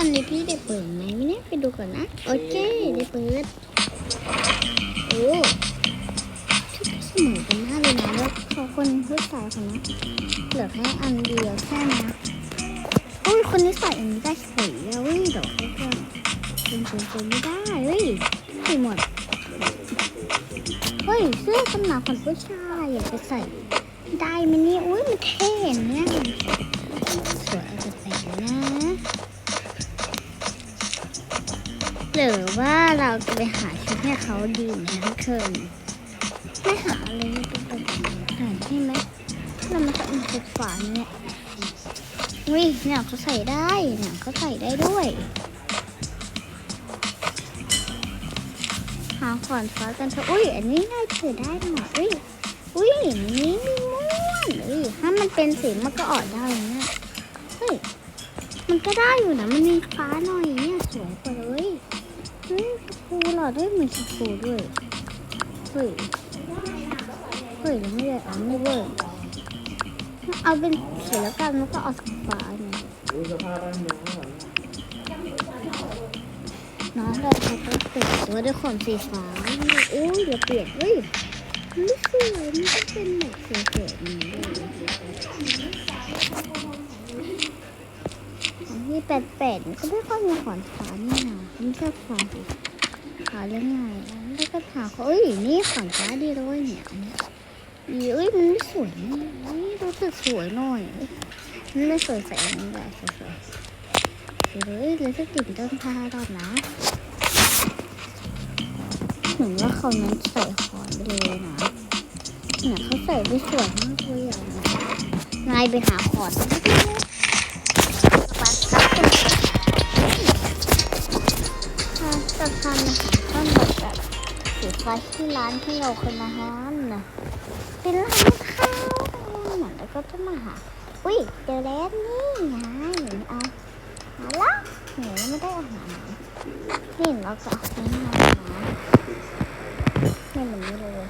ตอนนี้พี่ได้เปิดไหมไม่แน่ไปดูก่อนนะ โอเคได้เปิดโอ้ชุดก็เสมอกันมากเลยนะแล้วขอคนผู้ชายคนนี้เหลือแค่อันเดียวแค่นะอุ้ยคนนี้ใส่อันนี้ได้เฉยแล้วเว้ยเดี๋ยวเขาจะเป็นเป็นเป็นไม่ได้เฮ้ยใส่หมดเฮ้ยเสื้อกันหนาวของผู้ชายอยากจะใส่ได้ไหมเนี่ยอุ้ยมันเท่เนี่ยสวยเอาจะใส่นะ หรือว่าเราจะไปหาชุดให้เขาดีไหมทุกคนไม่หาอะไรไม่ต้องไปหาใช่ไหมเรามาใส่ชุดฝาเนี่ยอุ้ยเนี่ยเขาใส่ได้เนี่ยเขาใส่ได้ด้วยหาขอนฟ้ากันเถอะอุ้ยอันนี้น่าถือได้หน่อยอุ้ยอุ้ยนี้มีม่วนอุ้ยถ้ามันเป็นสีมันก็ออกได้นะเฮ้ยมันก็ได้อยู่นะมันมีฟ้าหน่อยเนี่ยสวยกว่าเลย ชมพูหล่อด้วยเหมือนชมพูด้วยเฮ้ยเฮ้ยไม่ได้เอาไม่เวิร์กเอาเป็นสีแล้วกันแล้วก็เอาสีฟ้าเนี่ยดูสภาพด้านบนข้างหลังน้องเราจะต้องเปลี่ยนตัวด้วยขนสีฟ้าโอ้ยเดี๋ยวเปลี่ยนเฮ้ยไม่สวยมันก็เป็นแบบสวยๆนี่อันนี้แปดๆมันก็ไม่ค่อยมีขอนฟ้านี่นะไม่ชอบขอนสีาแล้วไงแล้วก็ถามเขาเอ้ยนี่ขอนฟ้าดีเลยเนี่ยนเนี้ยดีเอ้ยมันไม่สวยนี่รู้สึกสวยหน่อยมันไม่สวยใส่อันนี้ได้สวยๆเฮ้ยเลยจะติดต้นผ้ารอบนะเหมือนว่าเขานั้นใส่ขอนไปเลยนะเนี่ยเขาใส่ได้สวยมากเลยอะนายไปหาขอนปัดตัดถ้าจะทำนะ สีฟ้าที่ร้านที่เราเคยมาทานนะเป็นร้านข้าวเหมือนแล้วก็จะมาหา อุ้ยเจอแล้วนี่ไงเอามาละหนูไม่ได้อาหารนี่เราก็เอาอันนี้มาหานี่เหมือนนี้เลย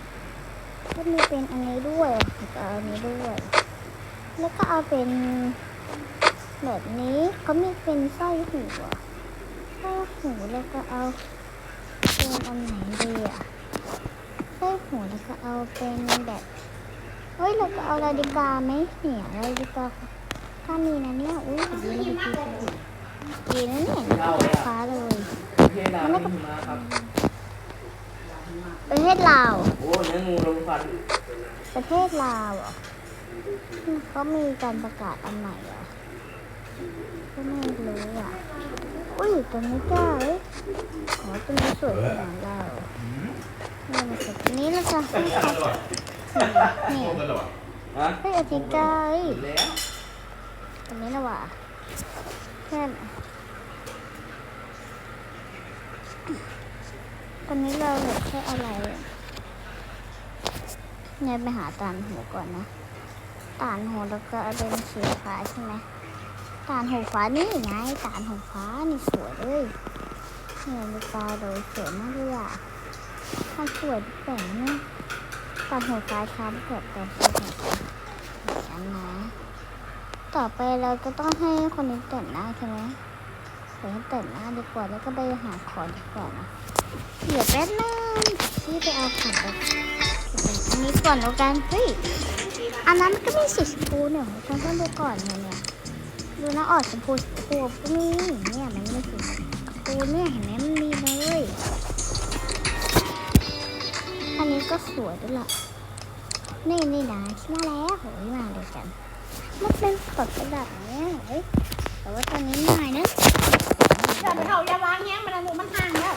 ก็มีเป็นอันนี้ด้วยก็อันนี้ด้วย แล้วก็เอาเป็นแบบนี้เขามีเป็นสร้อยหูอะสร้อยหูแล้วก็เอา อันไหนดีอะสร้อยหูแล้วก็เอาเป็นแบบเฮ้ยเราก็เอานาฬิกาไหมเนี่ยนาฬิกาถ้ามีนะเนี่ยอุ้ยดีดีดีดีดีนะเนี่ยฟ้าเลยเทดาไม่มาครับประเทศลาวโอ้เนื้องูลงฟันประเทศลาวเหรอเขามีการประกาศอันใหม่เหรอก็ไม่รู้อะอุ้ยตัวนี้ก็เอ้ย ขอตัวนี้สวยกว่าเราเนี่ยมาจากนี้แล้วจะให้เขาเนี่ยฮะเฮ้อาทิตย์ก้าเอ้ยแล้วตัวนี้นะวะแค่ไหนตอนนี้เราเหลือแค่อะไรเนี่ยไปหาตานหูก่อนนะตานหูแล้วก็เอาเป็นสีฟ้าใช่ไหมตานหูฟ้านี่ไงตานหูฟ้านี่สวยเลย เนี่ยดูตาดูสวยมากเลยอะมันสวยแต่งเนี่ยตานหูฟ้าช้ำเกือบแต่สวยแบบนั้นนะ ต่อไปเราก็ต้องให้คนนี้แต่งหน้าใช่ไหมเดี๋ยวให้แต่งหน้าดีกว่าแล้วก็ไปหาของดีกว่านะเดี๋ยวแป๊บนึงพี่ไปเอาของแบบอันนี้ก่อนแล้วกันเฮ้ยอันนั้นมันก็มีสีชมพูเนี่ยฉันต้องดูก่อนเนี่ยเนี่ยดูนะออกชมพูชมพูก็มีเนี่ยมันไม่สี ชมพูเนี่ยเห็นไหมมันมีเลยอันนี้ก็สวยด้วยล่ะนี่นี่นะมาแล้วโหยมาเลยกันมันเป็นปกกระดาษเนี่ยเอ้ยแต่ว่าตอนนี้ไม่นะอย่าไปเถายาวางแง้มมันนะหนูมันห่างแล้ว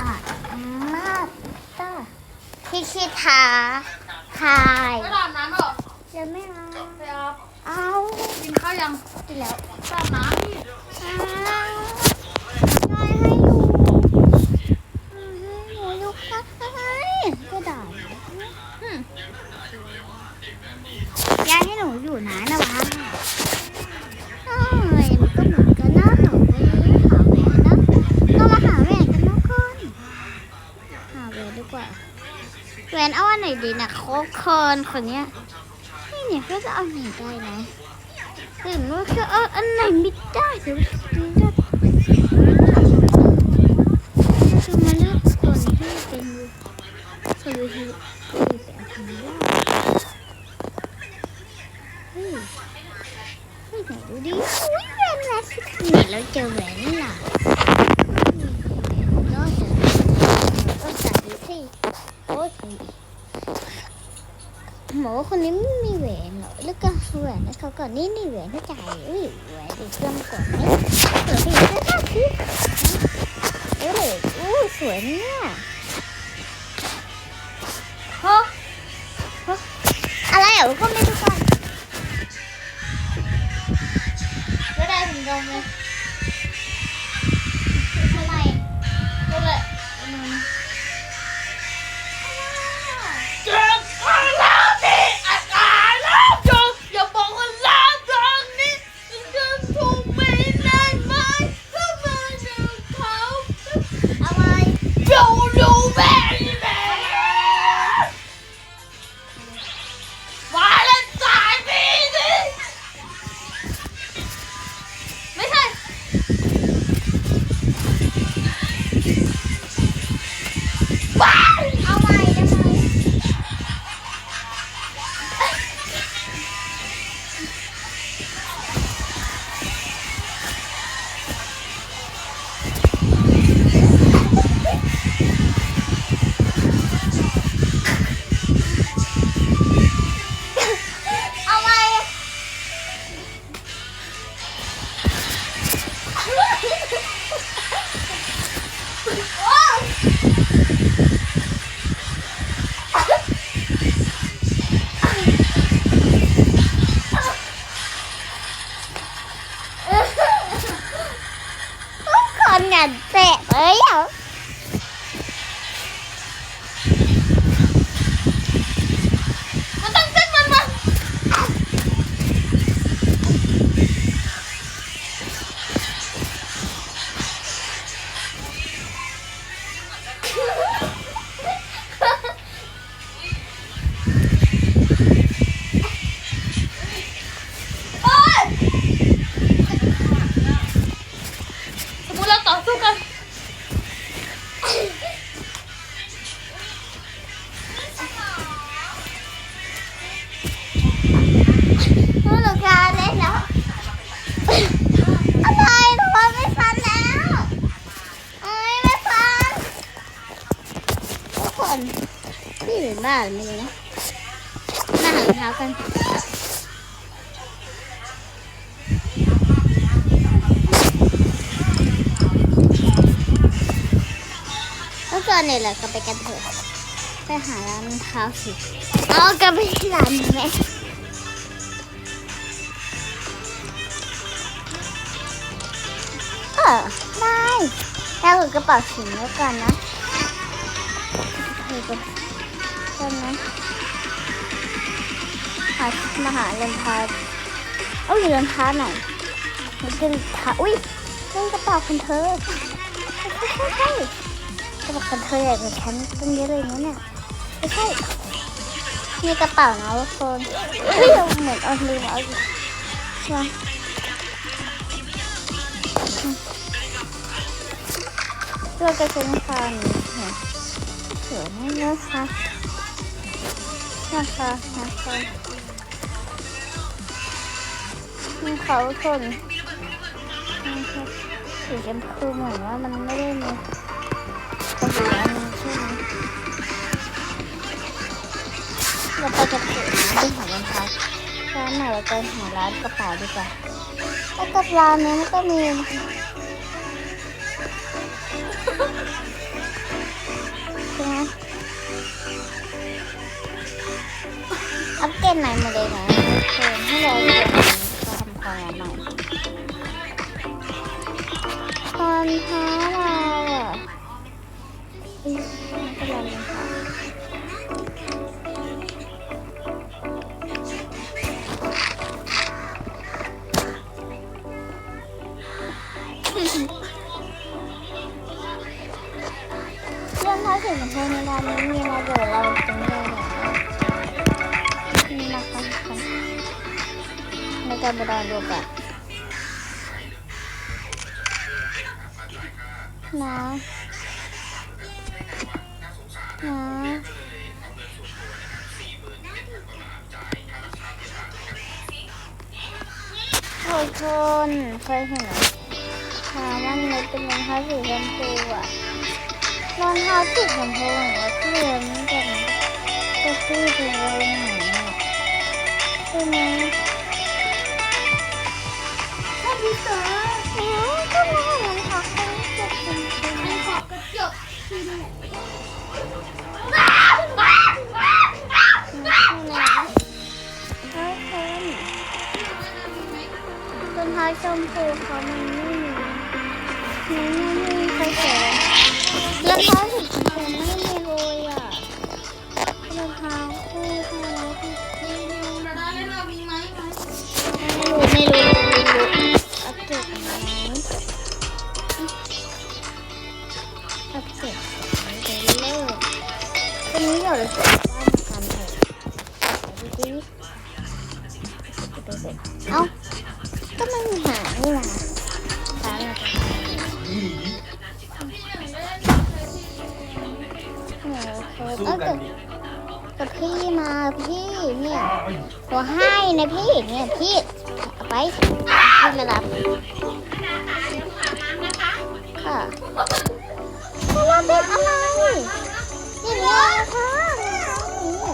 อะมาตาพี่คิดหาถ่ายไปอาบน้ำหรอ จะไม่เอา ไปอาเอากินข้าวยังไปแล้วไปอาบน้ำพี่เอาย่อยให้อยู่ให้หนูอยู่ค่ะกระดาษอืมยายให้หนูอยู่นะนะวะเอ้ยมันก็เหมือนกันนะหาแหวนหาแหวนนะเรามาหาแหวนกันนะก่อนหาแหวนดีกว่าแหวนเอาอันไหนดีนะครบคนคนเนี้ย เนี่ยเขาจะเอาไหนได้นะถึงว่าเขาเอาอันไหนไม่ได้เดี๋ยวมันจะคือมาเลือกคนที่เป็นคนที่ที่เป็นคนยากเฮ้ยเฮ้ยไหนดูดิอุ้ยแหวนแหวนเนี่ยเราเจอแหวนนี่ล่ะนอกจากก็ใส่ดูสิโอ้ย หมอคนนี้ไม่มีแหวนเหรอแล้วก็แก่อนนี่นี่เหวนให้จ่ายอุ้ยเหวนอีกเครื่องก่อนนี่เปิดไปอีกแล้วค่ะพี่เอ้ยอู้สวยเนี่ยฮะฮะอะไรอะก็ไม่ทุกคนไม่ได้ถึงตรงเลย มติเแล้วก็เนี่ยแหละก็ไปกันเถอะไปหาร้านเท้าสิเอากลับไปที่ร้านไหมเออได้แล้วถือกระเป๋าสีแล้วกันนะถือกระกันนะหามาหาเรองเท้าเอาอยู่รองเท้าหน่อยมันเป็นเท้าอุ้ยเป็นกระเป๋าของเธอใช่ใช่ใช่ กระเป๋าของเธอใหญ่กว่าฉันตั้งเยอะเลยนะเนี่ยไม่ใช่มีกระเป๋านะทุกคนเฮ้ยเหมือนเอาลืมเอาอยู่มาเพื่อกระเซ็นคานเนี่ยสวยมากนะคะนะคะนะคะมีเขาคนนะคะสีชมพูเหมือนว่ามันไม่ได้มี เราไปกันเถอะนะไปหารองเท้าร้านไหนเราไปหาร้านกระเป๋าดีกว่าไอ้กระเป๋าเนี้ยมันก็มีใช่ไหมอัปเกรดใหม่หมดเลยนะ นะทุกคนเคยเห็นไหมถามว่ามันเป็นรองเท้าสีชมพูอะรองเท้าสีชมพูเหมือนว่าพี่เลี้ยงกันจะซื้อไปเลยไหนอะใช่ไหม รองเท้าชมพูเขามันไม่มีมันไม่มีใครเขียนรองเท้าสีชมพูไม่มีเลยอะรองเท้าคู่เท่านั้นที่มีมีมาได้เรามีไหมไหมไม่รู้ไม่รู้ไม่รู้อัปเดตไหมอัปเดตไมเดี๋ยวเลิกวันนี้เดี๋ยวเราจะว่ามากันเถอะดูดิเอ้า นี่นะตามมากันโอ้โหสู้เอ้ากันแต่ดิแต่พี่มาพี่เนี่ยตัวให้นะพี่เนี่ยพี่เอาไปพี่มารับค่ะเพราะว่าเป็นอะไรอย่เงี้ยค่ะ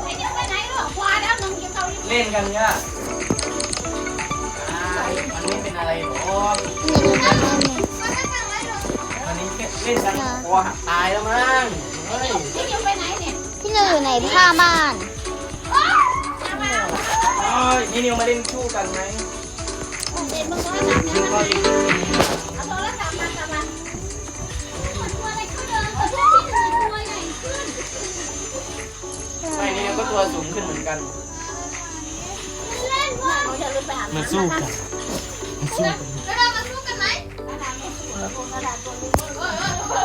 ไอ้เดี๋ยวไปไหนหรอควาแล้วมึงจะเกาหลีเล่นกันเนี่ย ไม่เป็นอะไรหรอกนี่นี่นี่นี่มาได้ทางไหนหรอวันนี้เล่นกันคอหักตายแล้วมั้งเฮ้ยไอ้เดี๋ยวไปไหนเนี่ยพี่นิวอยู่ในผ้าบ้านเอ้ยนี่นิวมาเล่นคู่กันไหมเด็กมึงโทรศัพท์เนี่ยนิวมันก็ดีเอาโทรศัพท์มาจับมันตัวอะไรขึ้นเลยตัวที่หนึ่งตัวใหญ่ขึ้นไม่นี่นิวก็ตัวสูงขึ้นเหมือนกันเล่นว่าเขาจะลืมไปหามาสู้กันมา สู้กันแล้วเรามาสู้กันไหมกระดาษกระดาษตัวนี้เออเออเออ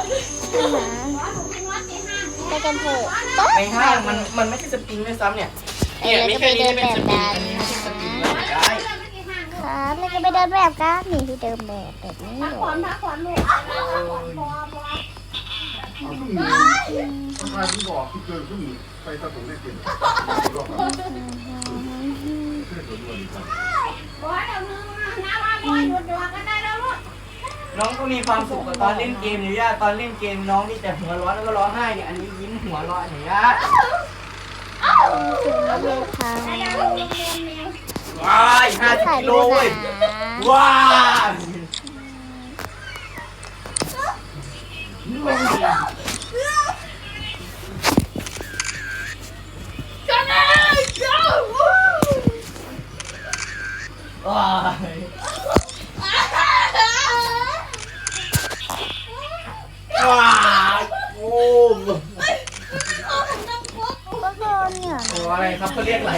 ใช่ไหมหมอหนูเป็นวัดที่ห้างไปกันเถอะในห้างมันมันไม่ใช่สปริงด้วยซ้ำเนี่ยเนี่ยมีแค่นี่เป็นสปริงอันนี้ไม่ใช่สปริงแล้วได้ครับแล้วก็ไปเดินแบบกันนี่ที่เดินแบบแบบนี้เลยขวานพักขวานลูกพอพอทางที่บอกที่เกินขึ้นไปตะผมได้เนตัวด้วยครับพอเดี๋ยวนึงนะว่าพอหยุดเดือกั นได้แล้วลูกน้องก็มีความสุขกับตอนเล่นเกมอยู่ย่าตอนเล่นเกมน้องนี่แต่หัวร้อนแล้วก็ร้องไห้เนี่ยอันนี้ยิ้มหัวเร้อนเนี่ยย่าถึงแล้วเลยค่ะว้ายห้าสิบถ่ายกิโลรูปเว้ยนะว้ายกันเลยเจ้า ว้ายว้ายโอ้มก็โดนเนี่ย โอ้อะไรครับเขาเรียกอะไร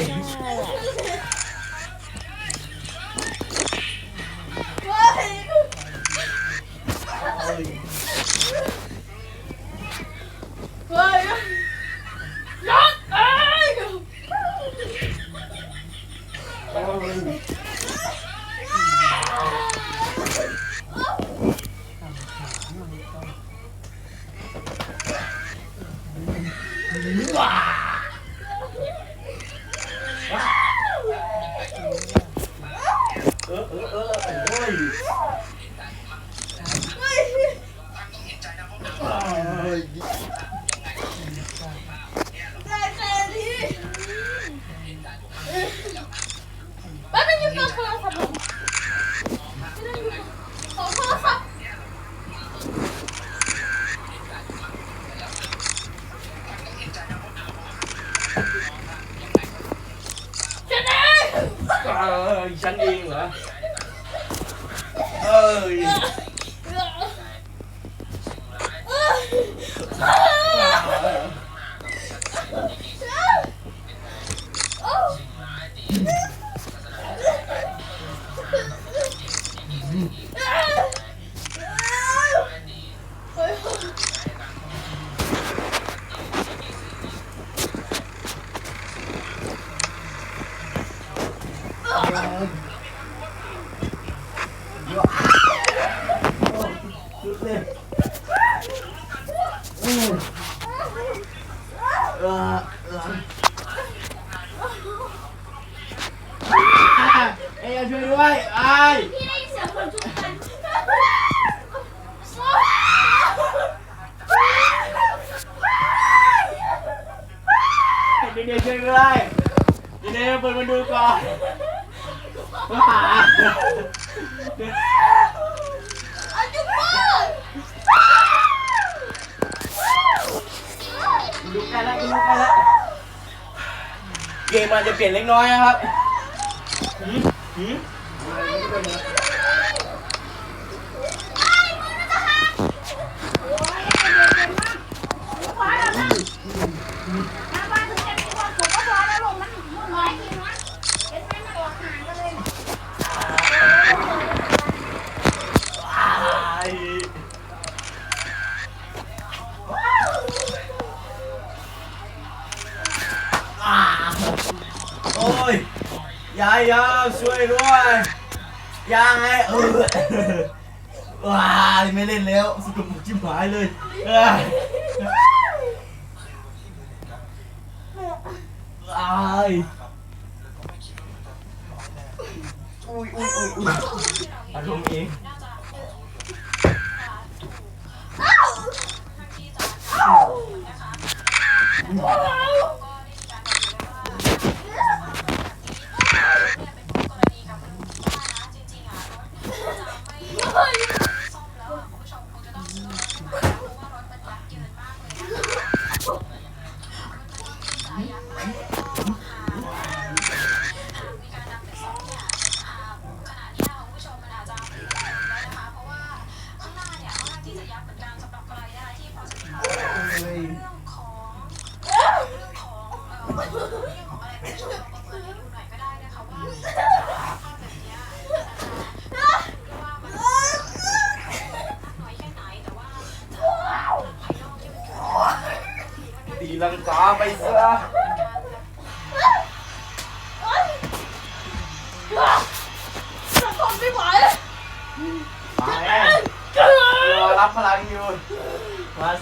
Ah! กันช่วยด้วยไอ้พี่ได้ยินเสียงคนจุกันเด็กๆช่วยด้วยเด็กๆเปิดมาดูก่อนว้าอาจุบ้าลุกได้แล้วลุกได้แล้วเกมอาจจะเปลี่ยนเล็กน้อยนะครับ หื ยายไงเออว้ายไม่เล่นแล้วสกปรกชิบหายเลยเอ้ยอ้ายอุ้ยอุ้ยอุ้ยอุ้ยอารมณ์เอง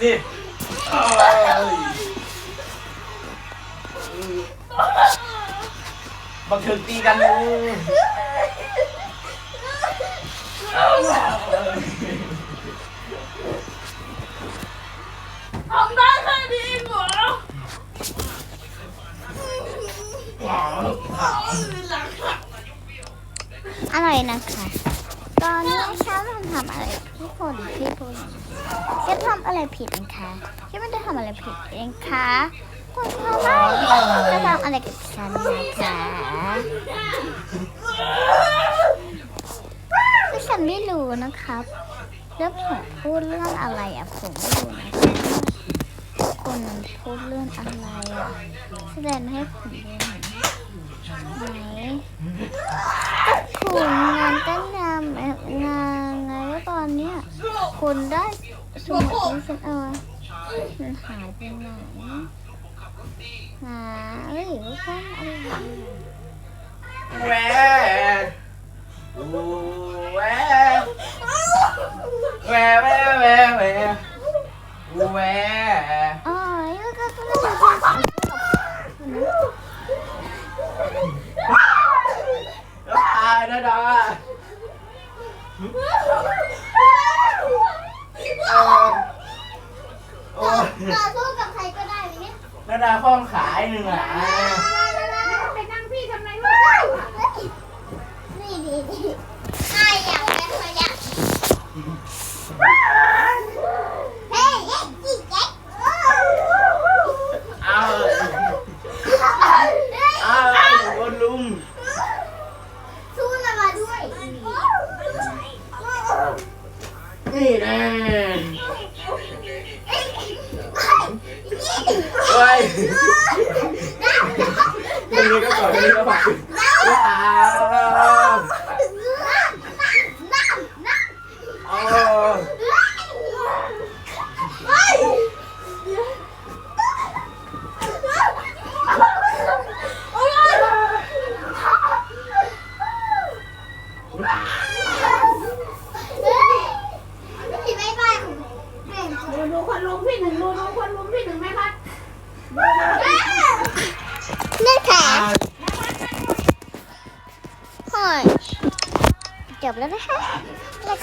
สิเอ้ยบังเทิงตีกันเลย งคะคุณทำไมจะทำอะไรกับฉันนะคะคือฉันไม่รู้นะครับเรื่องของพูดเรื่องอะไรอะผมไม่รู้นะคะคนนั้นพูดเรื่องอะไรอะแสดงให้ผมดูหน่อยไหนคุณงานก็งานงานไงตอนเนี้ยคุณได้สมุดนี้ฉันเอา มันหายไปไหนหาเอ้ยว่าซ่อนอะไรแหวแหวแหวแหวแหวแหวแหวอ๋อล้วก็ก็น่าจะเป็นตายนะดา โอ้ยต่อสู้กับใครก็ได้ไหมเนี่ยนาดาข้องขายหนึ่งอะไปนั่งพี่ทำไมวะนี่ดีดีใครอยากเป็นใครอยากเฮ้ยเฮ้ยจิ๊กเจ๊กเอาเอาโดนลุมสู้นะมาด้วยนี่แน่ เฮ้ยตรงนี้ก็ต่อนตรงนี้ก็ฝัก